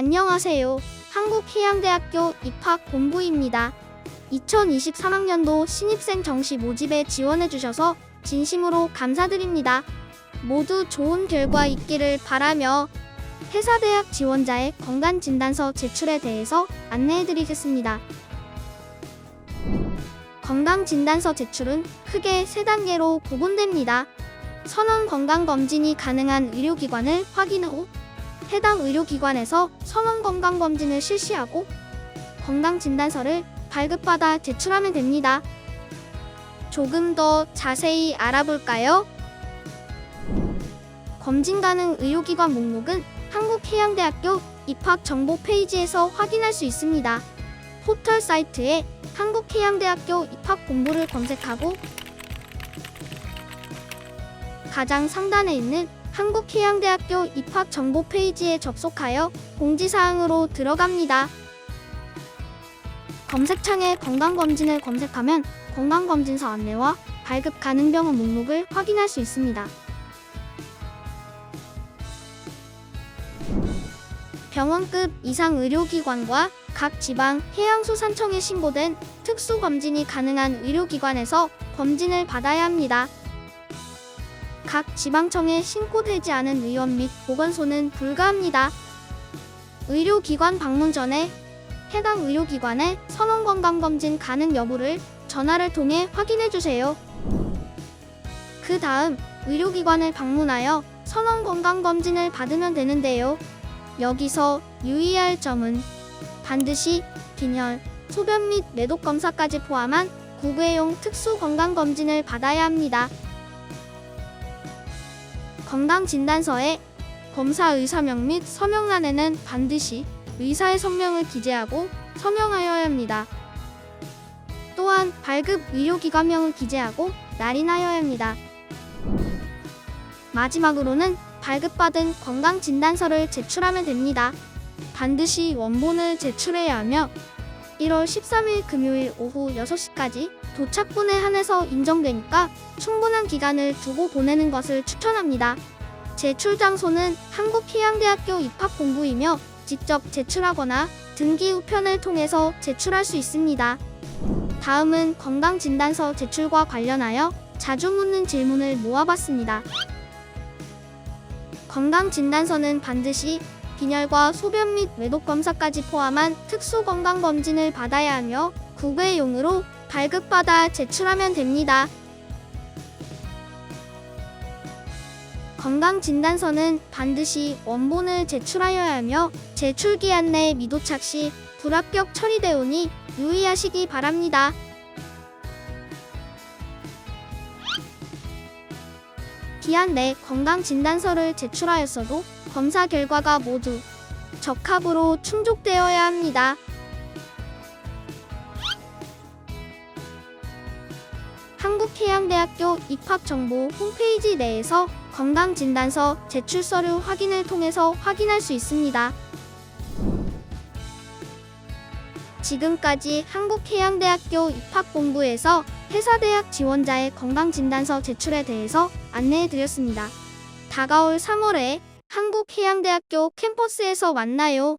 안녕하세요. 한국해양대학교 입학 본부입니다. 2023학년도 신입생 정시 모집에 지원해주셔서 진심으로 감사드립니다. 모두 좋은 결과 있기를 바라며 회사대학 지원자의 건강진단서 제출에 대해서 안내해드리겠습니다. 건강진단서 제출은 크게 세 단계로 구분됩니다. 선원 건강검진이 가능한 의료기관을 확인 후 해당 의료기관에서 선원 건강검진을 실시하고 건강진단서를 발급받아 제출하면 됩니다. 조금 더 자세히 알아볼까요? 검진 가능 의료기관 목록은 한국해양대학교 입학 정보 페이지에서 확인할 수 있습니다. 포털 사이트에 한국해양대학교 입학 공부를 검색하고 가장 상단에 있는 한국해양대학교 입학 정보 페이지에 접속하여 공지사항으로 들어갑니다. 검색창에 건강검진을 검색하면 건강검진서 안내와 발급 가능 병원 목록을 확인할 수 있습니다. 병원급 이상 의료기관과 각 지방 해양수산청에 신고된 특수검진이 가능한 의료기관에서 검진을 받아야 합니다. 각 지방청에 신고되지 않은 의원 및 보건소는 불가합니다. 의료기관 방문 전에 해당 의료기관의 선원건강검진 가능 여부를 전화를 통해 확인해 주세요. 그 다음 의료기관을 방문하여 선원건강검진을 받으면 되는데요. 여기서 유의할 점은 반드시 빈혈, 소변 및 매독 검사까지 포함한 구배용 특수 건강검진을 받아야 합니다. 건강진단서에 검사 의사명 및 서명란에는 반드시 의사의 성명을 기재하고 서명하여야 합니다. 또한 발급 의료기관명을 기재하고 날인하여야 합니다. 마지막으로는 발급받은 건강진단서를 제출하면 됩니다. 반드시 원본을 제출해야 하며 1월 13일 금요일 오후 6시까지 도착분에 한해서 인정되니까 충분한 기간을 두고 보내는 것을 추천합니다. 제출 장소는 한국해양대학교 입학본부이며 직접 제출하거나 등기 우편을 통해서 제출할 수 있습니다. 다음은 건강진단서 제출과 관련하여 자주 묻는 질문을 모아봤습니다. 건강진단서는 반드시 빈혈과 소변 및 외독 검사까지 포함한 특수 건강 검진을 받아야 하며 구배용으로 발급받아 제출하면 됩니다. 건강진단서는 반드시 원본을 제출하여야 하며 제출기한 내 미도착 시 불합격 처리되오니 유의하시기 바랍니다. 기한 내 건강진단서를 제출하였어도 검사 결과가 모두 적합으로 충족되어야 합니다. 한국해양대학교 입학정보 홈페이지 내에서 건강진단서 제출 서류 확인을 통해서 확인할 수 있습니다. 지금까지 한국해양대학교 입학본부에서 회사대학 지원자의 건강진단서 제출에 대해서 안내해 드렸습니다. 다가올 3월에 한국해양대학교 캠퍼스에서 만나요.